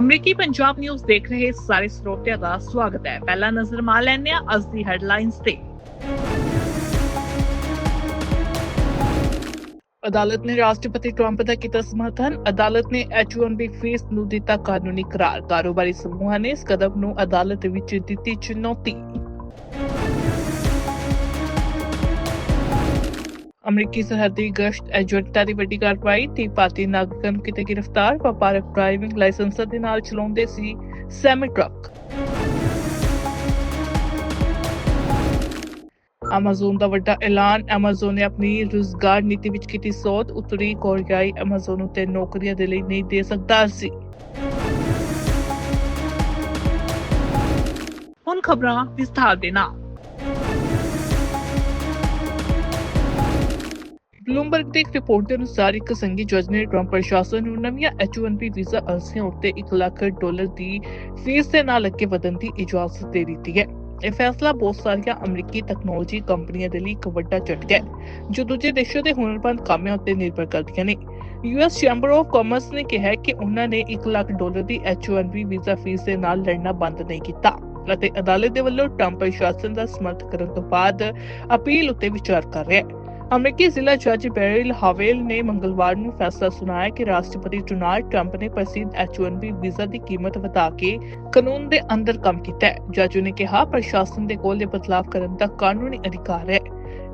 ਅਮਰੀਕੀ ਪੰਜਾਬ ਨਿਊਜ਼ ਦੇਖ ਰਹੇ ਸਾਰੇ ਸਰੋਤਿਆਂ ਦਾ ਸਵਾਗਤ ਹੈ। ਪਹਿਲਾ ਨਜ਼ਰ ਮਾਰ ਲੈਂਦੇ ਹਾਂ ਅੱਜ ਦੀ ਹੈਡਲਾਈਨਸ ਤੇ। ਅਦਾਲਤ ਨੇ ਰਾਸ਼ਟਰਪਤੀ ਟਰੰਪ ਦਾ ਕੀਤਾ ਸਮਰਥਨ। ਅਦਾਲਤ ਨੇ H1B ਫੀਸ ਨੂੰ ਦਿੱਤਾ ਕਾਨੂੰਨੀ ਕਰਾਰ। ਕਾਰੋਬਾਰੀ ਸਮੂਹਾਂ ਨੇ ਇਸ ਕਦਮ ਨੂੰ ਅਦਾਲਤ ਵਿੱਚ ਦਿੱਤੀ ਚੁਣੌਤੀ। ਅਮਰੀਕੀ ਸਰਹੱਦੀ ਗਸ਼ਤ ਏਜੰਟਾਂ ਦੀ ਵੱਡੀ ਕਾਰਵਾਈ ਤੀ ਭਾਰਤੀ ਨਾਗਰਿਕਾਂ ਨੂੰ ਕਿਤੇ ਗ੍ਰਿਫਤਾਰ ਵਪਾਰਕ ਡਰਾਈਵਿੰਗ ਲਾਇਸੈਂਸਾਂ ਦੇ ਨਾਲ ਚਲਾਉਂਦੇ ਸੀ ਸੈਮੀ ਟਰੱਕ। Amazon ਦਾ ਵੱਡਾ ਐਲਾਨ, Amazon ਨੇ ਆਪਣੀ ਰੁਜ਼ਗਾਰ ਨੀਤੀ ਵਿੱਚ ਕੀਤੀ ਸੋਧ, ਉੱਤਰੀ ਕੋਰੀਆਈ Amazon ਉੱਤੇ ਨੌਕਰੀਆਂ ਦੇ ਲਈ ਨਹੀਂ ਦੇ ਸਕਦਾ ਸੀ। ਹੁਣ ਖਬਰਾਂ ਵਿਸਥਾਰ ਦੇ ਨਾਲ। ਬਲੂਮਬਰਗ ਦੀ ਇੱਕ ਰਿਪੋਰਟ ਦੇ ਅਨੁਸਾਰ ਇੱਕ ਸੰਘੀ ਜੱਜ ਨੇ ਟਰੰਪ ਪ੍ਰਸ਼ਾਸਨ ਨੂੰ ਨਵੀਆਂ H1B ਵੀਜ਼ਾ ਅਰਜ਼ੀਆਂ ਉੱਤੇ 1 ਲੱਖ ਡਾਲਰ ਦੀ ਫੀਸ ਦੇ ਨਾਲ ਅੱਗੇ ਵਧਣ ਦੀ ਇਜਾਜ਼ਤ ਦੇ ਦਿੱਤੀ ਹੈ। ਇਹ ਫੈਸਲਾ ਬਹੁਤ ਸਾਰੀਆਂ ਅਮਰੀਕੀ ਟੈਕਨੋਲੋਜੀ ਕੰਪਨੀਆਂ ਦੇ ਲਈ ਇੱਕ ਵੱਡਾ ਝਟਕਾ ਹੈ, ਜੋ ਦੂਜੇ ਦੇਸ਼ਾਂ ਦੇ ਹੁਨਰਮੰਦ ਕਾਮਿਆਂ ਉੱਤੇ ਨਿਰਭਰ ਕਰਦੀਆਂ ਨੇ। ਯੂਐਸ ਚੈਂਬਰ ਆਫ ਕਾਮਰਸ ਨੇ ਕਿਹਾ ਕਿ ਉਹਨਾਂ ਨੇ 1 ਲੱਖ ਡਾਲਰ ਦੀ H1B ਵੀਜ਼ਾ ਫੀਸ ਦੇ ਨਾਲ ਲੜਨਾ ਬੰਦ ਨਹੀਂ ਕੀਤਾ ਅਤੇ ਅਦਾਲਤ ਦੇ ਵੱਲੋਂ ਟਰੰਪ ਪ੍ਰਸ਼ਾਸਨ ਦਾ ਸਮਰਥਨ ਕਰਨ ਤੋਂ ਬਾਅਦ ਅਪੀਲ ਉੱਤੇ ਵਿਚਾਰ ਕਰ ਰਿਹਾ ਹੈ। ਅਮਰੀਕੀ ਜ਼ਿਲ੍ਹਾ ਜੱਜ ਬੈਰਿਲ ਹਾਵੇਲ ਨੇ ਮੰਗਲਵਾਰ ਨੂੰ ਫੈਸਲਾ ਸੁਣਾਇਆ ਕਿ ਰਾਸ਼ਟਰਪਤੀ ਡੋਨਾਲਡ ਟਰੰਪ ਨੇ ਪ੍ਰਸਿੱਧ H1B ਵੀਜ਼ਾ ਦੀ ਕੀਮਤ ਵਧਾ ਕੇ ਕਾਨੂੰਨ ਦੇ ਅੰਦਰ ਕੰਮ ਕੀਤਾ ਹੈ। ਜੱਜ ਨੇ ਕਿਹਾ, ਪ੍ਰਸ਼ਾਸਨ ਦੇ ਕੋਲ ਇਹ ਬਦਲਾਅ ਕਰਨ ਦਾ ਕਾਨੂੰਨੀ ਅਧਿਕਾਰ ਹੈ।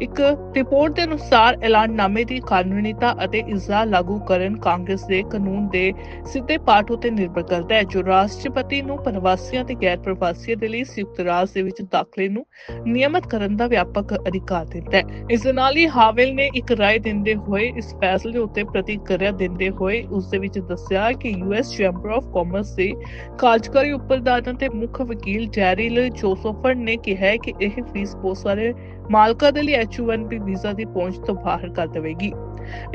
ਇੱਕ ਰਿਪੋਰਟ ਦੇ ਅਨੁਸਾਰ ਐਲਾਨਨਾਮੇ ਦੀ ਕਾਨੂੰਨੀਤਾ ਅਤੇ ਇਸਦਾ ਲਾਗੂ ਕਰਨ ਕਾਂਗਰਸ ਦੇ ਕਾਨੂੰਨ ਦੇ ਸਿੱਧੇ ਪਾਠ ਉਤੇ ਨਿਰਭਰ ਕਰਦਾ ਹੈ ਜੋ ਰਾਸ਼ਟਰਪਤੀ ਨੂੰ ਪ੍ਰਵਾਸੀਆਂ ਤੇ ਗੈਰ ਪ੍ਰਵਾਸੀਆਂ ਦੇ ਲਈ ਸੰਯੁਕਤ ਰਾਜ ਦੇ ਵਿੱਚ ਦਾਖਲੇ ਨੂੰ ਨਿਯਮਤ ਕਰਨ ਦਾ ਵਿਆਪਕ ਅਧਿਕਾਰ ਦਿੰਦਾ ਹੈ ਇਸ ਦੇ ਨਾਲ ਹੀ ਹਾਵਲ ਨੇ ਇੱਕ رائے ਦਿੰਦੇ ਹੋਏ ਇਸ ਫੈਸਲੇ ਉੱਤੇ ਪ੍ਰਤੀਕਿਰਿਆ ਦਿੰਦੇ ਹੋਏ ਉਸ ਦੇ ਵਿੱਚ ਦੱਸਿਆ ਕਿ ਯੂਐਸ ਚੈਂਬਰ ਆਫ ਕਾਮਰਸ ਦੇ ਕਾਰਜਕਾਰੀ ਉਪਰਦਾਨ ਤੇ ਮੁੱਖ ਵਕੀਲ ਜੈਰੀਲ ਜੋਸਫਨ ਨੇ ਕਿਹਾ ਹੈ ਕਿ ਇਹ ਫੀਸ ਬਹੁਤ ਸਾਰੇ ਮਾਲਕਾਂ ਦੇ ਲਈ H1B ਵੀਜ਼ਾ ਦੀ ਪਹੁੰਚ ਤੋਂ ਬਾਹਰ ਕਰ ਦੇਵੇਗੀ।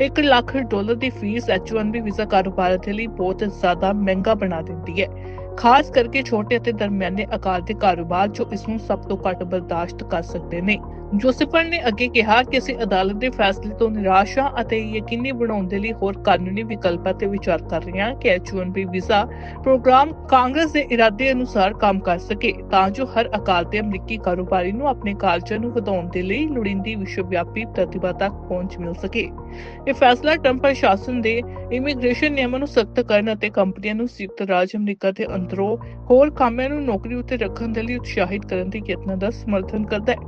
1 ਲੱਖ ਡਾਲਰ ਦੀ ਫੀਸ H1B ਵੀਜ਼ਾ ਕਾਰੋਬਾਰ ਦੇ ਲਈ ਬਹੁਤ ਜ਼ਿਆਦਾ ਮਹਿੰਗਾ ਬਣਾ ਦਿੰਦੀ ਹੈ। ਖਾਸ ਕਰਕੇ ਛੋਟੇ ਅਤੇ ਦਰਮਿਆਨੇ ਆਕਾਰ ਦੇ ਕਾਰੋਬਾਰ ਜੋ ਇਸ ਨੂੰ ਸਭ ਤੋਂ ਘੱਟ ਬਰਦਾਸ਼ਤ ਕਰ ਸਕਦੇ ਨੇ। ਜੋਸਫਨ ਨੇ ਅੱਗੇ ਕਿਹਾ ਕਿ ਅਸੀਂ ਅਦਾਲਤ ਦੇ ਫੈਸਲੇ ਤੋਂ ਨਿਰਾਸ਼ ਹਾਂ ਅਤੇ ਯਕੀਨੀ ਬਣਾਉਣ ਦੇ ਲਈ ਹੋਰ ਕਾਨੂੰਨੀ ਵਿਕਲਪਾਂ ਤੇ ਵਿਚਾਰ ਕਰ ਰਹੇ ਹਾਂ ਕਿ H1B ਵੀਜ਼ਾ ਪ੍ਰੋਗਰਾਮ ਕਾਂਗਰਸ ਦੇ ਇਰਾਦੇ ਅਨੁਸਾਰ ਕੰਮ ਕਰ ਸਕੇ ਤਾਂ ਜੋ ਹਰ ਆਕਾਰ ਦੇ ਅਮਰੀਕੀ ਕਾਰੋਬਾਰੀ ਨੂੰ ਆਪਣੇ ਕਾਰਜਾਂ ਨੂੰ ਵਧਾਉਣ ਦੇ ਲਈ ਲੋੜੀਂਦੀ ਵਿਸ਼ਵਵਿਆਪੀ ਪ੍ਰਤਿਭਾ ਤੱਕ ਪਹੁੰਚ ਮਿਲ ਸਕੇ। ਇਹ ਫੈਸਲਾ ਟਰੰਪ ਪ੍ਰਸ਼ਾਸਨ ਦੇ ਇਮੀਗ੍ਰੇਸ਼ਨ ਨਿਯਮਾਂ ਨੂੰ ਸਖਤ ਕਰਨ ਅਤੇ ਕੰਪਨੀਆਂ ਨੂੰ ਸੰਯੁਕਤ ਰਾਜ ਅਮਰੀਕਾ ਦੇ ਅੰਦਰੋਂ ਹੋਰ ਕਾਮਿਆਂ ਨੂੰ ਨੌਕਰੀ ਉੱਤੇ ਰੱਖਣ ਦੇ ਲਈ ਉਤਸ਼ਾਹਿਤ ਕਰਨ ਦੇ ਯਤਨਾਂ ਦਾ ਸਮਰਥਨ ਕਰਦਾ ਹੈ।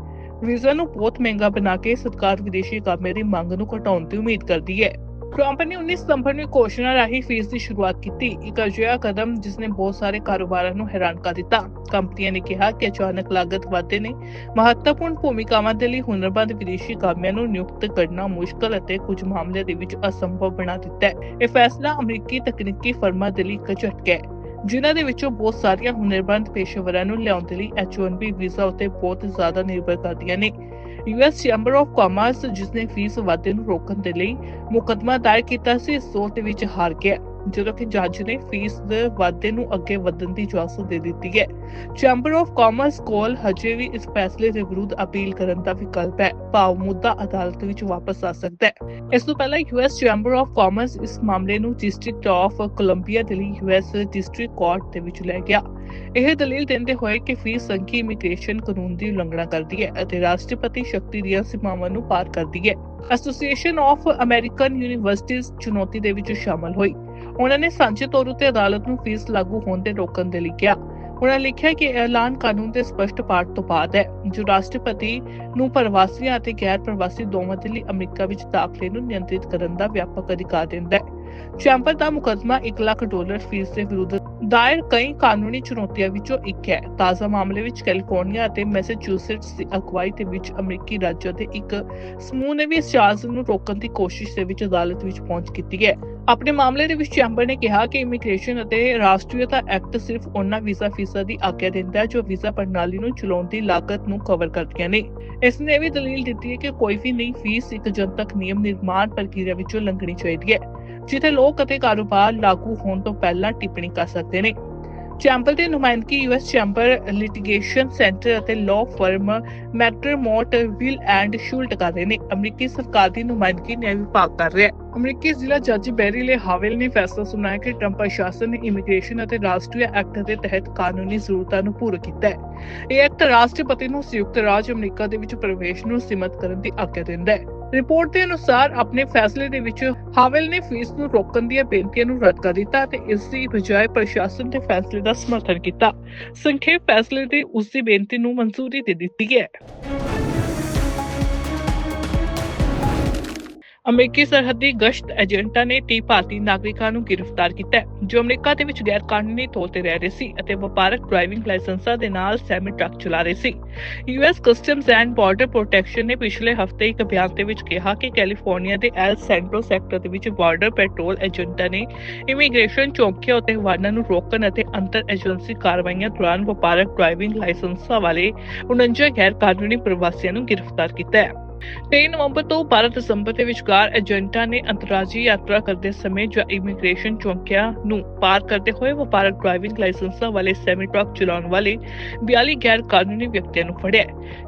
ਵੀਜ਼ਾ ਨੂੰ ਬਹੁਤ ਮਹਿੰਗਾ ਬਣਾ ਕੇ ਸਰਕਾਰ ਵਿਦੇਸ਼ੀ ਕਾਮਿਆਂ ਦੀ ਮੰਗ ਨੂੰ ਘਟਾਉਣ ਦੀ ਉਮੀਦ ਕਰਦੀ ਹੈ। ਟਰੰਪ ਨੇ 19 ਸਤੰਬਰ ਨੂੰ ਘੋਸ਼ਣਾ ਰਾਹੀਂ ਫੀਸ ਦੀ ਸ਼ੁਰੂਆਤ ਕੀਤੀ। ਇੱਕ ਅਜਿਹਾ ਕਦਮ ਜਿਸ ਨੇ ਬਹੁਤ ਸਾਰੇ ਕਾਰੋਬਾਰਾਂ ਨੂੰ ਹੈਰਾਨ ਕਰ ਦਿੱਤਾ। ਕੰਪਨੀਆਂ ਨੇ ਕਿਹਾ ਕਿ ਅਚਾਨਕ ਲਾਗਤ ਵਾਧੇ ਨੇ। ਮਹੱਤਵਪੂਰਨ ਭੂਮਿਕਾਵਾਂ ਦੇ ਲਈ ਹੁਨਰਬੰਦ ਵਿਦੇਸ਼ੀ ਕਾਮਿਆਂ ਨੂੰ ਨਿਯੁਕਤ ਕਰਨਾ ਮੁਸ਼ਕਲ ਅਤੇ ਕੁਝ ਮਾਮਲਿਆਂ ਦੇ ਵਿੱਚ ਅਸੰਭਵ ਬਣਾ ਦਿੱਤਾ ਹੈ। ਇਹ ਫੈਸਲਾ ਅਮਰੀਕੀ ਤਕਨੀਕੀ ਫਰਮਾਂ ਦੇ ਲਈ ਇੱਕ ਝਟਕਾ ਹੈ। ਜਿਨ੍ਹਾਂ ਦੇ ਵਿੱਚੋਂ ਬਹੁਤ ਸਾਰੀਆਂ ਹੁਨਰਮੰਦ ਪੇਸ਼ੇਵਰਾਂ ਨੂੰ ਲਿਆਉਣ ਦੇ ਲਈ H1B ਵੀਜ਼ਾ ਉਤੇ ਬਹੁਤ ਜ਼ਿਆਦਾ ਨਿਰਭਰ ਕਰਦੀਆਂ ਨੇ। ਯੂਐਸ ਚੈਂਬਰ ਆਫ ਕਾਮਰਸ ਜਿਸ ਨੇ ਫੀਸ ਵਾਧੇ ਨੂੰ ਰੋਕਣ ਦੇ ਲਈ ਮੁਕੱਦਮਾ ਦਾਇਰ ਕੀਤਾ ਸੀ, ਇਸ ਸੋਚ ਦੇ ਵਿੱਚ ਹਾਰ ਗਿਆ। ਜਦੋਂ ਕਿ ਜੱਜ ਨੇ ਫੀਸ ਦੇ ਵਾਧੇ ਨੂੰ ਅੱਗੇ ਵਧਣ ਦੀ ਇਜਾਜ਼ਤ ਦੇ ਦਿੱਤੀ ਹੈ। ਚੈਂਬਰ ਆਫ ਕਾਮਰਸ ਕੋਲ ਹਜੇ ਵੀ ਇਸ ਫੈਸਲੇ ਦੇ ਵਿਰੁੱਧ ਅਪੀਲ ਕਰਨ ਦਾ ਵਿਕਲਪ ਹੈ। ਭਾਵ ਮੁੱਦਾ ਅਦਾਲਤ ਵਿੱਚ ਵਾਪਸ ਆ ਸਕਦਾ ਹੈ। ਇਸ ਤੋਂ ਪਹਿਲਾਂ ਯੂਐਸ ਚੈਂਬਰ ਆਫ ਕਾਮਰਸ ਇਸ ਮਾਮਲੇ ਨੂੰ ਡਿਸਟ੍ਰਿਕਟ ਆਫ ਕੋਲੰਬੀਆ ਦੇ ਲਈ ਯੂਐਸ ਡਿਸਟ੍ਰਿਕਟ ਕੋਰਟ ਦੇ ਵਿੱਚ ਲੈ ਗਿਆ। ਇਹ ਦਲੀਲ ਦਿੰਦੇ ਹੋਏ ਕਿ ਫੀਸ ਸੰਖੀ ਇਮੀਗ੍ਰੇਸ਼ਨ ਕਾਨੂੰਨ ਦੀ ਉਲੰਘਣਾ ਕਰਦੀ ਹੈ ਅਤੇ ਰਾਸ਼ਟਰਪਤੀ ਸ਼ਕਤੀ ਦੀਆਂ ਸੀਮਾਵਾਂ ਨੂੰ ਪਾਰ ਕਰਦੀ ਹੈ। ਐਸੋਸੀਏਸ਼ਨ ਆਫ ਅਮਰੀਕਨ ਯੂਨੀਵਰਸਿਟੀਜ਼ ਚੁਣੌਤੀ ਦੇ ਵਿੱਚ ਸ਼ਾਮਲ ਹੋਈ। ਉਹਨਾਂ ਨੇ ਸਾਂਝੇ ਤੌਰ ਉਤੇ ਅਦਾਲਤ ਨੂੰ ਫੀਸ ਲਾਗੂ ਹੋਣ ਦੇ ਰੋਕਣ ਦੇ ਲਈ ਕਿਹਾ। ਉਹਨਾਂ ਲਿਖਿਆ ਕਿ ਐਲਾਨ ਕਾਨੂੰਨ ਦੇ ਸਪਸ਼ਟ ਪਾਠ ਤੋਂ ਬਾਅਦ ਹੈ, ਜੋ ਰਾਸ਼ਟਰਪਤੀ ਨੂੰ ਪ੍ਰਵਾਸੀਆਂ ਅਤੇ ਗੈਰ ਪ੍ਰਵਾਸੀ ਦੋਵਾਂ ਦੇ ਲਈ ਅਮਰੀਕਾ ਵਿੱਚ ਦਾਖਲੇ ਨੂੰ ਨਿਯੰਤਰਿਤ ਕਰਨ ਦਾ ਵਿਆਪਕ ਅਧਿਕਾਰ ਦਿੰਦਾ ਹੈ। ਚੈਂਬਰ ਦਾ ਮੁਕੱਦਮਾ 1 ਲੱਖ ਡਾਲਰ ਫੀਸ ਦੇ ਵਿਰੁੱਧ ਦਾਇਰ ਕਈ ਕਾਨੂੰਨੀ ਚੁਣੌਤੀਆਂ ਵਿੱਚੋਂ ਇੱਕ ਹੈ। ਤਾਜ਼ਾ ਮਾਮਲੇ ਵਿੱਚ ਕੈਲੀਫੋਰਨੀਆ ਅਤੇ ਮੈਸੇਚਿਉਸੇਟਸ ਦੀ ਅਗਵਾਈ ਦੇ ਵਿੱਚ ਅਮਰੀਕੀ ਰਾਜਾਂ ਦੇ ਇੱਕ ਸਮੂਹ ਨੇ ਵੀ ਇਸ ਚਾਰਜ ਨੂੰ ਰੋਕਣ ਦੀ ਕੋਸ਼ਿਸ਼ ਦੇ ਵਿੱਚ ਅਦਾਲਤ ਵਿੱਚ ਪਹੁੰਚ ਕੀਤੀ ਹੈ। ਆਪਣੇ ਮਾਮਲੇ ਦੇ ਵਿੱਚ ਚੈਂਬਰ ਨੇ ਕਿਹਾ ਕਿ ਇਮੀਗ੍ਰੇਸ਼ਨ ਅਤੇ ਰਾਸ਼ਟਰੀਅਤਾ ਐਕਟ ਸਿਰਫ ਉਹਨਾਂ ਵੀਜ਼ਾ ਫੀਸਾਂ ਦੀ ਆਗਿਆ ਦਿੰਦਾ ਹੈ ਜੋ ਵੀਜ਼ਾ ਪ੍ਰਣਾਲੀ ਨੂੰ ਚਲਾਉਣ ਦੀ ਲਾਗਤ ਨੂੰ ਕਵਰ ਕਰਦੀਆਂ ਨੇ। ਇਸ ਨੇ ਵੀ ਦਲੀਲ ਦਿੱਤੀ ਹੈ ਕਿ ਕੋਈ ਵੀ ਨਈ ਫੀਸ ਇੱਕ ਜਨਤਕ ਨਿਯਮ ਨਿਰਮਾਣ ਪ੍ਰਕਿਰਿਆ ਵਿੱਚੋਂ ਲੰਘਣੀ ਚਾਹੀਦੀ ਹੈ, ਜਿੱਥੇ ਲੋਕ ਅਤੇ ਕਾਰੋਬਾਰ ਲਾਗੂ ਹੋਣ ਤੋਂ ਪਹਿਲਾਂ ਟਿੱਪਣੀ ਕਰ ਸਕਦੇ ਨੇ। ਚੈਂਬਰ ਦੀ ਨੁਮਾਇੰਦਗੀ ਯੂਐਸ ਚੈਂਬਰ ਲਿਟੀਗੇਸ਼ਨ ਸੈਂਟਰ ਅਤੇ law firm McDermott Will and Schulte ਕਰ ਰਹੇ ਨੇ। ਅਮਰੀਕੀ ਸਰਕਾਰ ਦੀ ਨੁਮਾਇੰਦਗੀ ਨਿਆਂ ਵਿਭਾਗ ਕਰ ਰਿਹਾ ਹੈ। ਅਮਰੀਕੀ ਜ਼ਿਲ੍ਹਾ ਜੱਜ ਬੈਰੀ ਲੇ ਹਾਵਲ ਨੇ ਫੈਸਲਾ ਸੁਣਾਇਆ ਕਿ ਟਰੰਪ ਪ੍ਰਸ਼ਾਸਨ ਨੇ ਇਮੀਗ੍ਰੇਸ਼ਨ ਅਤੇ ਰਾਸ਼ਟਰੀ ਐਕਟ ਦੇ ਤਹਿਤ ਕਾਨੂੰਨੀ ਜ਼ਰੂਰਤਾਂ ਨੂੰ ਪੂਰਾ ਕੀਤਾ ਹੈ। ਇਹ ਐਕਟ ਰਾਸ਼ਟਰਪਤੀ ਨੂੰ ਸੰਯੁਕਤ ਰਾਜ ਅਮਰੀਕਾ ਦੇ ਵਿੱਚ ਪ੍ਰਵੇਸ਼ ਨੂੰ ਸੀਮਤ ਕਰਨ ਦੀ ਆਗਿਆ ਦਿੰਦਾ ਹੈ। ਰਿਪੋਰਟ ਦੇ ਅਨੁਸਾਰ ਆਪਣੇ ਫੈਸਲੇ ਦੇ ਵਿੱਚ ਹਾਵਲ ਨੇ ਫੀਸ ਨੂੰ ਰੋਕਣ ਦੀਆਂ ਬੇਨਤੀਆਂ ਨੂੰ ਰੱਦ ਕਰ ਦਿੱਤਾ ਤੇ ਇਸ ਦੀ ਬਜਾਏ ਪ੍ਰਸ਼ਾਸਨ ਦੇ ਫੈਸਲੇ ਦਾ ਸਮਰਥਨ ਕੀਤਾ। ਸੰਖੇਪ ਫੈਸਲੇ ਦੀ ਉਸ ਦੀ ਬੇਨਤੀ ਨੂੰ ਮਨਜ਼ੂਰੀ ਦੇ ਦਿੱਤੀ ਹੈ। ਅਮਰੀਕੀ ਸਰਹੱਦੀ ਗਸ਼ਤ ਏਜੰਟਾਂ ਨੇ 30 ਭਾਰਤੀ ਨਾਗਰਿਕਾਂ ਨੂੰ ਗ੍ਰਿਫਤਾਰ ਕੀਤਾ ਹੈ, ਜੋ ਅਮਰੀਕਾ ਦੇ ਵਿੱਚ ਗੈਰ ਕਾਨੂੰਨੀ ਤੌਰ ਤੇ ਰਹਿ ਰਹੇ ਸੀ ਅਤੇ ਵਪਾਰਕ ਡਰਾਈਵਿੰਗ ਲਾਇਸੈਂਸਾਂ ਦੇ ਨਾਲ ਸੈਮੀ ਟਰੱਕ ਚਲਾ ਰਹੇ ਸੀ। US Customs and Border Protection ਨੇ ਪਿਛਲੇ ਹਫ਼ਤੇ ਇੱਕ ਬਿਆਨ ਦੇ ਵਿੱਚ ਕਿਹਾ ਕਿ ਕੈਲੀਫੋਰਨੀਆ ਦੇ ਐਲ ਸੈਂਟਰੋ ਸੈਕਟਰ ਦੇ ਵਿੱਚ ਬਾਰਡਰ ਪੈਟਰੋਲ ਏਜੰਟਾਂ ਨੇ ਇਮੀਗ੍ਰੇਸ਼ਨ ਚੌਕੀਆਂ ਉੱਤੇ ਵਾਹਨਾਂ ਨੂੰ ਰੋਕਣ ਅਤੇ ਅੰਤਰ ਏਜੰਸੀ ਕਾਰਵਾਈਆਂ ਦੌਰਾਨ ਵਪਾਰਕ ਡਰਾਈਵਿੰਗ ਲਾਇਸੈਂਸਾਂ ਵਾਲੇ 49 ਗੈਰ ਕਾਨੂੰਨੀ ਪ੍ਰਵਾਸੀਆਂ ਨੂੰ ਗ੍ਰਿਫਤਾਰ ਕੀਤਾ ਹੈ। 23 ਨਵੰਬਰ ਤੋਂ 12 ਦਸੰਬਰ ਦੇ ਵਿਚਕਾਰ ਏਜੰਟਾਂ ਨੇ ਅੰਤਰਰਾਜੀ ਯਾਤਰਾ ਕਰਦੇ ਸਮੇਂ ਜਾਂ ਇਮੀਗ੍ਰੇਸ਼ਨ ਚੌਂਕਿਆਂ ਨੂੰ ਪਾਰ ਕਰਦੇ ਹੋਏ ਵਪਾਰਕ ਡਰਾਈਵਿੰਗ ਲਾਇਸੈਂਸਾਂ ਵਾਲੇ ਸੈਮੀ ਟਰੱਕ ਚਲਾਉਣ ਵਾਲੇ 42 ਗੈਰ ਕਾਨੂੰਨੀ ਵਿਅਕਤੀਆਂ ਨੂੰ ਫੜਿਆ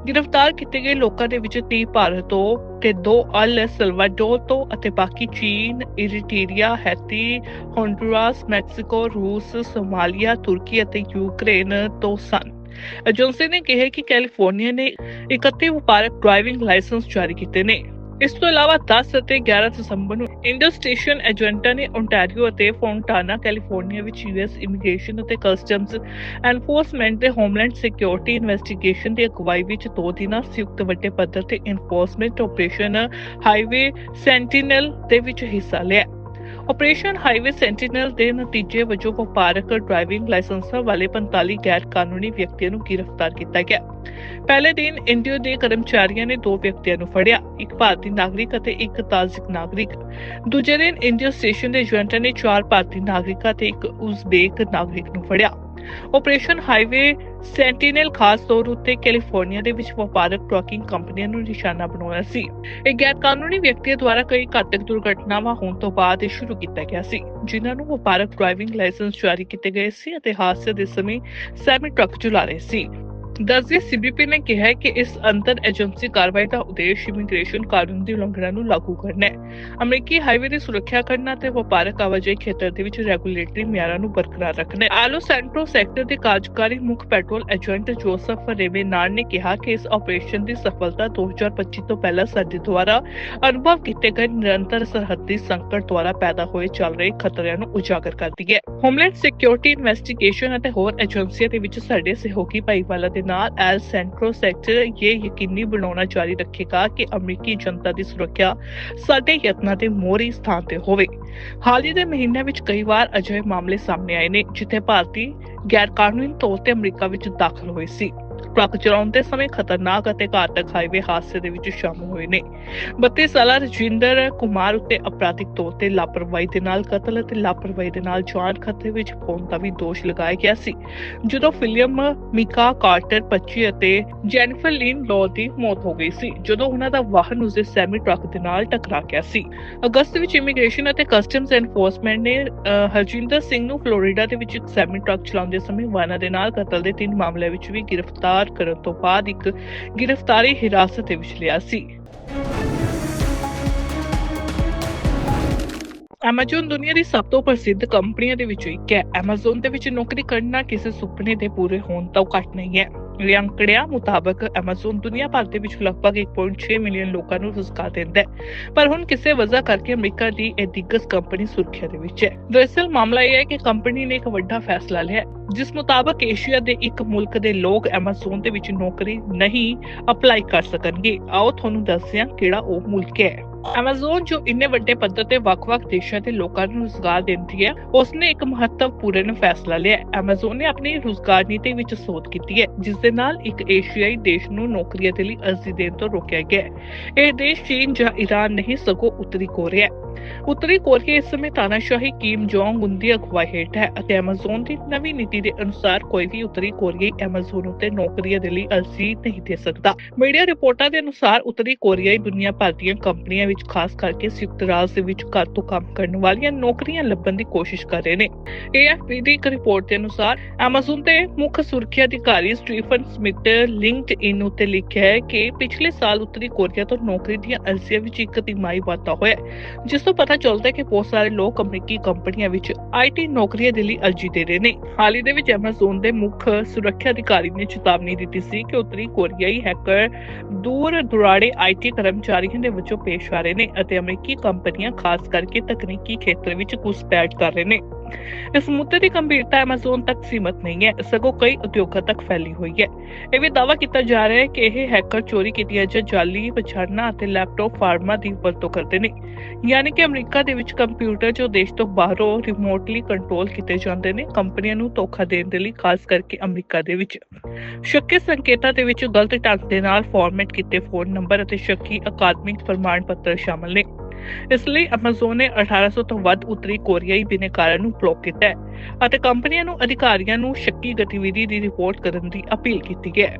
ਗ੍ਰਿਫਤਾਰ ਕੀਤੇ ਗਏ ਲੋਕਾਂ ਦੇ ਵਿੱਚ 30 ਭਾਰਤ ਤੋਂ ਤੇ ਦੋ ਅਲ ਸਲਵਾਡੋਰ ਤੋਂ ਅਤੇ ਬਾਕੀ ਚੀਨ, ਇਰੀਟਰੀਆ, ਹੈਤੀ, ਹੋਂਡੁਰਾਸ, ਮੈਕਸੀਕੋ, ਰੂਸ, ਸੋਮਾਲੀਆ, ਤੁਰਕੀ ਅਤੇ ਯੂਕਰੇਨ ਤੋਂ ਸਨ। ਏਜੰਸੀ ਨੇ ਕਿਹਾ ਕਿ ਕੈਲੀਫੋਰਨੀਆ ਨੇ 31 ਵਪਾਰਕ ਡਰਾਈਵਿੰਗ ਲਾਇਸੈਂਸ ਜਾਰੀ ਕੀਤੇ ਨੇ। ਇਸ ਤੋਂ ਇਲਾਵਾ 10 ਅਤੇ 11 ਦਸੰਬਰ ਨੂੰ ਇੰਡੋ ਸਟੇਸ਼ਨ ਏਜੰਟਾਂ ਨੇ ਓਨਟਾਰੀਓ ਅਤੇ ਫੌਂਟਾਨਾ ਕੈਲੀਫੋਰਨੀਆ ਵਿੱਚ ਯੂਐਸ ਇਮੀਗ੍ਰੇਸ਼ਨ ਅਤੇ ਕਸਟਮਜ਼ ਐਨਫੋਰਸਮੈਂਟ ਦੇ ਹੋਮਲੈਂਡ ਸਿਕਿਉਰਿਟੀ ਇਨਵੈਸਟੀਗੇਸ਼ਨ ਦੀ ਅਗਵਾਈ ਵਿੱਚ ਦੋ ਦਿਨਾਂ ਸੰਯੁਕਤ ਵੱਡੇ ਪੱਧਰ ਤੇ ਇਨਫੋਰਸਮੈਂਟ ਆਪਰੇਸ਼ਨ ਹਾਈਵੇ ਸੈਂਟੀਨਲ ਦੇ ਵਿੱਚ ਹਿੱਸਾ ਲਿਆ। ਆਪਰੇਸ਼ਨ ਹਾਈਵੇ ਸੈਂਟੀਨਲ ਦੇ ਨਤੀਜੇ ਵਜੋਂ ਵਪਾਰਕ ਡਰਾਈਵਿੰਗ ਲਾਇਸੈਂਸਾਂ ਵਾਲੇ 45 ਗੈਰ ਕਾਨੂੰਨੀ ਵਿਅਕਤੀਆਂ ਨੂੰ ਗ੍ਰਿਫਤਾਰ ਕੀਤਾ ਗਿਆ। ਪਹਿਲੇ ਦਿਨ ਇੰਡੀਓ ਦੇ ਕਰਮਚਾਰੀਆਂ ਨੇ ਦੋ ਵਿਅਕਤੀਆਂ ਨੂੰ ਫੜਿਆ, ਇੱਕ ਭਾਰਤੀ ਨਾਗਰਿਕ ਅਤੇ ਇੱਕ ਤਾਜਿਕ ਨਾਗਰਿਕ। ਦੂਜੇ ਦਿਨ ਇੰਡੀਓ ਸਟੇਸ਼ਨ ਦੇ ਏਜੰਟਾਂ ਨੇ ਚਾਰ ਭਾਰਤੀ ਨਾਗਰਿਕਾਂ ਤੇ ਇੱਕ ਉਜ਼ਬੇਕ ਨਾਗਰਿਕ ਨੂੰ ਫੜਿਆ। ਆਪਰੇਸ਼ਨ ਹਾਈਵੇ ਸੈਂਟੀਨਲ ਖਾਸ ਤੌਰ ਉੱਤੇ ਕੈਲੀਫੋਰਨੀਆ ਦੇ ਵਿੱਚ ਵਪਾਰਕ ਟਰੱਕਿੰਗ ਕੰਪਨੀਆਂ ਨੂੰ ਨਿਸ਼ਾਨਾ ਬਣਾਉਣਾ ਸੀ। ਇਹ ਗੈਰ ਕਾਨੂੰਨੀ ਵਿਅਕਤੀਆਂ ਦੁਆਰਾ ਕਈ ਘਾਤਕ ਦੁਰਘਟਨਾਵਾਂ ਹੋਣ ਤੋਂ ਬਾਅਦ ਇਹ ਸ਼ੁਰੂ ਕੀਤਾ ਗਿਆ ਸੀ, ਜਿਨ੍ਹਾਂ ਨੂੰ ਵਪਾਰਕ ਡਰਾਈਵਿੰਗ ਲਾਇਸੈਂਸ ਜਾਰੀ ਕੀਤੇ ਗਏ ਸੀ ਅਤੇ ਹਾਦਸੇ ਦੇ ਸਮੇਂ ਸੈਮੀ ਟਰੱਕ ਚਲਾ ਰਹੇ ਸੀ। ਦਸਦੀ ਸੀਬੀਪੀ ਨੇ ਕਿਹਾ ਕਿ ਇਸ ਅੰਤਰ ਏਜੰਸੀ ਕਾਰਵਾਈ ਦਾ ਉਦੇਸ਼ ਇਮੀਗ੍ਰੇਸ਼ਨ ਕਾਨੂੰਨ ਦੀ ਉਲੰਘਣਾ ਨੂੰ ਲਾਗੂ ਕਰਨਾ ਹੈ। ਅਮਰੀਕੀ ਹਾਈਵੇ ਦੀ ਸੁਰੱਖਿਆ ਕਰਨਾ ਤੇ ਵਪਾਰਕ ਆਵਾਜਾਈ ਖੇਤਰ ਦੇ ਵਿੱਚ ਰੈਗੂਲੇਟਰੀ ਮਿਆਰਾਂ ਨੂੰ ਬਰਕਰਾਰ ਰੱਖਣਾ ਆਲੋ ਸੈਂਟਰੋ ਸੈਕਟਰ ਦੇ ਕਾਰਜਕਾਰੀ ਮੁੱਖ ਪੈਟਰੋਲ ਏਜੰਟ ਜੋਸਫ ਰੇਵੇਨਾਰ ਨੇ ਕਿਹਾ ਕਿ ਇਸ ਆਪਰੇਸ਼ਨ ਦੀ ਸਫਲਤਾ 2025 ਤੋਂ ਪਹਿਲਾਂ ਸਾਡੇ ਦੁਆਰਾ ਅਨੁਭਵ ਕੀਤੇ ਗਏ ਨਿਰੰਤਰ ਸਰਹੱਦੀ ਸੰਕਟ ਦੁਆਰਾ ਪੈਦਾ ਹੋਏ ਚੱਲ ਰਹੇ ਖਤਰਿਆਂ ਨੂੰ ਉਜਾਗਰ ਕਰਦੀ ਹੈ। ਹੋਮਲੈਂਡ ਸਿਕਿਉਰਿਟੀ ਇਨਵੈਸਟੀਗੇਸ਼ਨ ਅਤੇ ਹੋਰ ਏਜੰਸੀਆਂ ਦੇ ਵਿੱਚ ਸਾਡੇ ਸਹਿਯੋਗੀ ਭਾਈਵਾਲਾ ਦੇ ਨਾਲ ਐਲ ਸੈਂਟਰੋ ਸੈਕਟਰ ਇਹ ਯਕੀਨੀ ਬਣਾਉਣਾ ਜਾਰੀ ਰੱਖੇਗਾ ਕਿ ਅਮਰੀਕੀ ਜਨਤਾ ਦੀ ਸੁਰੱਖਿਆ ਸਾਡੇ ਯਤਨਾਂ ਦੇ ਮੋਹਰੀ ਸਥਾਨ ਤੇ ਹੋਵੇ। ਹਾਲ ਹੀ ਦੇ ਮਹੀਨਿਆਂ ਵਿੱਚ ਕਈ ਵਾਰ ਅਜਿਹੇ ਮਾਮਲੇ ਸਾਹਮਣੇ ਆਏ ਨੇ, ਜਿੱਥੇ ਭਾਰਤੀ ਗੈਰ ਕਾਨੂੰਨੀ ਤੌਰ ਤੇ ਅਮਰੀਕਾ ਵਿੱਚ ਦਾਖਲ ਹੋਏ ਸੀ। ਟਰੱਕ ਚਲਾਉਂਦੇ ਸਮੇਂ ਖਤਰਨਾਕ ਅਤੇ ਘਾਤਕ ਹਾਈਵੇ ਹਾਦਸੇ ਦੇ ਵਿੱਚ ਸ਼ਾਮਲ ਹੋਏ ਨੇ। 32 ਸਾਲਾ ਰਜਿੰਦਰ ਕੁਮਾਰ ਉੱਤੇ ਅਪਰਾਧਿਕ ਤੌਰ ਤੇ ਲਾਪਰਵਾਹੀ ਦੇ ਨਾਲ ਕਤਲ ਅਤੇ ਲਾਪਰਵਾਹੀ ਦੇ ਨਾਲ ਜਾਨ ਖਤਰੇ ਵਿੱਚ ਪਾਉਣ ਦਾ ਵੀ ਦੋਸ਼ ਲਗਾਇਆ ਗਿਆ ਸੀ। ਜਦੋਂ ਫਿਲੀਅਮ ਮਿਕਾ ਕਾਰਟਰ 25 ਅਤੇ ਜੈਨੀਫਰ ਲਿਨ ਲੋ ਦੀ ਮੌਤ ਹੋ ਗਈ ਸੀ, ਜਦੋਂ ਉਹਨਾਂ ਦਾ ਵਾਹਨ ਉਸਦੇ ਸੈਮੀ ਟਰੱਕ ਦੇ ਨਾਲ ਟਕਰਾ ਗਿਆ ਸੀ। ਅਗਸਤ ਵਿੱਚ ਇਮੀਗ੍ਰੇਸ਼ਨ ਅਤੇ ਕਸਟਮਜ਼ ਐਨਫੋਰਸਮੈਂਟ ਨੇ ਹਰਜਿੰਦਰ ਸਿੰਘ ਨੂੰ ਫਲੋਰੀਡਾ ਦੇ ਵਿੱਚ ਇੱਕ ਸੈਮੀ ਟਰੱਕ ਚਲਾਉਂਦੇ ਸਮੇਂ ਵਾਹਨਾਂ ਦੇ ਨਾਲ ਕਤਲ ਦੇ ਤਿੰਨ ਮਾਮਲਿਆਂ ਵਿੱਚ ਵੀ ਗ੍ਰਿਫਤਾਰ ਕਰਨ ਤੋਂ ਬਾਅਦ ਇੱਕ ਗ੍ਰਿਫਤਾਰੀ ਹਿਰਾਸਤ ਦੇ ਵਿੱਚ ਲਿਆ ਸੀ। Amazon ਦੁਨੀਆ ਦੀ ਸਭ ਤੋਂ ਪ੍ਰਸਿੱਧ ਕੰਪਨੀਆਂ ਦੇ ਵਿੱਚੋਂ ਇੱਕ ਹੈ। Amazon ਦੇ ਵਿੱਚ ਨੌਕਰੀ ਕਰਨਾ ਕਿਸੇ ਸੁਪਨੇ ਦੇ ਪੂਰੇ ਹੋਣ ਤੋਂ ਘੱਟ ਨਹੀਂ ਹੈ। ਅੰਕੜਿਆਂ ਮੁਤਾਬਕ Amazon ਦੁਨੀਆ ਭਰ ਦੇ ਵਿੱਚ ਲਗਭਗ 1.6 ਮਿਲੀਅਨ ਲੋਕਾਂ ਨੂੰ ਰੁਜ਼ਗਾਰ ਦਿੰਦਾ ਹੈ। ਪਰ ਹੁਣ ਕਿਸੇ ਵਜ੍ਹਾ ਕਰਕੇ ਅਮਰੀਕਾ ਦੀ ਇਹ ਦਿੱਗਜ ਕੰਪਨੀ ਸੁਰੱਖਿਆ ਦੇ ਵਿੱਚ ਹੈ। ਦਰਅਸਲ ਮਾਮਲਾ ਇਹ ਹੈ ਕਿ ਕੰਪਨੀ ਨੇ ਇੱਕ ਵੱਡਾ ਫੈਸਲਾ ਲਿਆ ਹੈ, ਜਿਸ ਮੁਤਾਬਕ ਏਸ਼ੀਆ ਦੇ ਇੱਕ ਮੁਲਕ ਦੇ ਲੋਕ Amazon ਦੇ ਵਿੱਚ ਨੌਕਰੀ ਨਹੀਂ ਅਪਲਾਈ ਕਰ ਸਕਣਗੇ। ਆਓ ਤੁਹਾਨੂੰ ਦੱਸਦੇ ਹਾਂ ਕਿਹੜਾ ਉਹ ਮੁਲਕ ਹੈ। ਐਮਾਜ਼ੋਨ ਜੋ ਇੰਨੇ ਵੱਡੇ ਪੱਧਰ ਤੇ ਵੱਖ-ਵੱਖ ਦੇਸ਼ਾਂ ਦੇ ਲੋਕਾਂ ਨੂੰ ਰੁਜ਼ਗਾਰ ਦਿੰਦੀ ਹੈ, ਉਸਨੇ ਇੱਕ ਮਹੱਤਵਪੂਰਨ ਫੈਸਲਾ ਲਿਆ ਹੈ। ਨੇ ਆਪਣੀ ਰੁਜ਼ਗਾਰ ਨੀਤੀ ਵਿੱਚ ਸੋਧ ਕੀਤੀ ਹੈ, ਜਿਸ ਦੇ ਨਾਲ ਇੱਕ ਏਸ਼ੀਆਈ ਦੇਸ਼ ਨੂੰ ਨੌਕਰੀਆਂ ਦੇ ਲਈ ਅਰਜ਼ੀ ਦੇਣ ਤੋਂ ਰੋਕਿਆ ਗਿਆ ਹੈ। ਇਹ ਦੇਸ਼ ਚੀਨ ਜਾਂ ਈਰਾਨ ਨਹੀਂ, ਸਗੋਂ ਉੱਤਰੀ ਕੋਰੀਆ ਹੈ। ਉੱਤਰੀ ਕੋਰੀਆ ਇਸ ਸਮੇਂ ਤਾਨਾਸ਼ਾਹੀ ਕਿਮ ਜੋਂਗ ਉਨ ਦੀ ਅਗਵਾਈ ਹੇਠ ਹੈ ਅਤੇ ਐਮਾਜ਼ੋਨ ਦੀ ਨਵੀਂ ਨੀਤੀ ਦੇ ਅਨੁਸਾਰ ਕੋਈ ਵੀ ਉੱਤਰੀ ਕੋਰੀਆਈ ਐਮਾਜ਼ੋਨ ਉੱਤੇ ਨੌਕਰੀਆਂ ਦੇ ਲਈ ਅਰਜ਼ੀ ਨਹੀਂ ਦੇ ਸਕਦਾ। ਮੀਡੀਆ ਰਿਪੋਰਟਾਂ ਦੇ ਅਨੁਸਾਰ ਉੱਤਰੀ ਕੋਰੀਆਈ ਦੁਨੀਆ ਭਰ ਦੀਆਂ ਕੰਪਨੀਆਂ ਵਿੱਚ, ਖਾਸ ਕਰਕੇ ਸੰਯੁਕਤ ਰਾਜ ਦੇ ਵਿੱਚ ਘਰ ਤੋਂ ਕੰਮ ਕਰਨ ਵਾਲੀਆਂ ਨੌਕਰੀਆਂ ਲੱਭਣ ਦੀ ਕੋਸ਼ਿਸ਼ ਕਰ ਰਹੇ ਨੇ। AFP ਦੀ ਇੱਕ ਰਿਪੋਰਟ ਦੇ ਅਨੁਸਾਰ, Amazon ਦੇ ਮੁੱਖ ਸੁਰੱਖਿਆ ਅਧਿਕਾਰੀ ਸਟੀਫਨ ਸਮਿਥ ਲਿੰਕਡਇਨ ਉੱਤੇ ਲਿਖਿਆ ਹੈ ਕਿ ਪਿਛਲੇ ਸਾਲ ਉੱਤਰੀ ਕੋਰੀਆ ਤੋਂ ਨੌਕਰੀ ਦੀਆਂ ਅਰਜ਼ੀਆਂ ਵਿੱਚ ਇੱਕ ਤਿਮਾਹੀ ਵਾਧਾ ਹੋਇਆ ਜਿਸ ਤੋਂ ਪਤਾ ਚੱਲਦਾ ਹੈ ਕਿ ਬਹੁਤ ਸਾਰੇ ਲੋਕ ਅਮਰੀਕੀ ਕੰਪਨੀਆਂ ਵਿੱਚ ਆਈਟੀ ਨੌਕਰੀਆਂ ਦੇ ਲਈ ਅਰਜ਼ੀ ਦੇ ਰਹੇ ਨੇ। ਹਾਲ ਹੀ ਦੇ ਵਿੱਚ Amazon ਦੇ ਮੁੱਖ ਸੁਰੱਖਿਆ ਅਧਿਕਾਰੀ ਨੇ ਚੇਤਾਵਨੀ ਦਿੱਤੀ ਸੀ ਕਿ ਉੱਤਰੀ ਕੋਰੀਆਈ ਹੈਕਰ ਦੂਰ ਦੁਰਾੜੇ ਆਈਟੀ ਕਰਮਚਾਰੀਆਂ ਦੇ ਵਜੋਂ ਪੇਸ਼ ਆ ਰਹੇ ਨੇ ਅਤੇ ਅਮਰੀਕੀ ਕੰਪਨੀਆਂ ਖਾਸ ਕਰਕੇ ਤਕਨੀਕੀ ਖੇਤਰ ਵਿੱਚ ਘੁਸਪੈਠ ਕਰ ਰਹੇ ਨੇ। ਇਸ ਮੁੱਦੇ ਦੀ ਗੰਭੀਰਤਾ Amazon ਤੱਕ ਸੀਮਤ ਨਹੀਂ ਹੈ। ਸਗੋਂ ਕਈ ਉਦਯੋਗਾਂ ਤੱਕ ਫੈਲੀ ਹੋਈ ਹੈ। ਇਹ ਵੀ ਦਾਅਵਾ ਕੀਤਾ ਜਾ ਰਿਹਾ ਹੈ ਕਿ ਇਹ ਹੈਕਰ ਚੋਰੀ ਕੀਤੀਆਂ ਜਾਂ ਜਾਲੀ ਪਛਾੜਨਾ ਅਤੇ ਲੈਪਟਾਪ ਫਾਰਮਾਂ ਦੀ ਵਰਤੋਂ ਕਰਦੇ ਨੇ। ਯਾਨੀ ਕਿ ਅਮਰੀਕਾ ਦੇ ਵਿੱਚ ਕੰਪਿਊਟਰ ਜੋ ਦੇਸ਼ ਤੋਂ ਬਾਹਰੋਂ ਰਿਮੋਟਲੀ ਕੰਟਰੋਲ ਕੀਤੇ ਜਾਂਦੇ ਨੇ, ਕੰਪਨੀਆਂ ਨੂੰ ਧੋਖਾ ਦੇਣ ਦੇ ਲਈ, ਖਾਸ ਕਰਕੇ ਅਮਰੀਕਾ ਦੇ ਵਿੱਚ। ਸ਼ੱਕੀ ਸੰਕੇਤਾਂ ਦੇ ਵਿੱਚ ਗਲਤ ਢੰਗ ਦੇ ਨਾਲ ਫਾਰਮੈਟ ਕੀਤੇ ਫੋਨ ਨੰਬਰ ਅਤੇ ਸ਼ੱਕੀ ਅਕਾਦਮਿਕ ਪ੍ਰਮਾਣ ਪੱਤਰ ਸ਼ਾਮਲ ਨੇ। ਇਸ ਲਈ Amazon ਨੇ 1800 ਤੋਂ ਵੱਧ ਉੱਤਰੀ ਕੋਰੀਆਈ ਬਿਨੇਕਾਰਾਂ ਨੂੰ ਬਲੌਕ ਕੀਤਾ ਹੈ ਅਤੇ ਕੰਪਨੀਆਂ ਨੂੰ ਅਧਿਕਾਰੀਆਂ ਨੂੰ ਸ਼ੱਕੀ ਗਤੀਵਿਧੀ ਦੀ ਰਿਪੋਰਟ ਕਰਨ ਦੀ ਅਪੀਲ ਕੀਤੀ ਹੈ।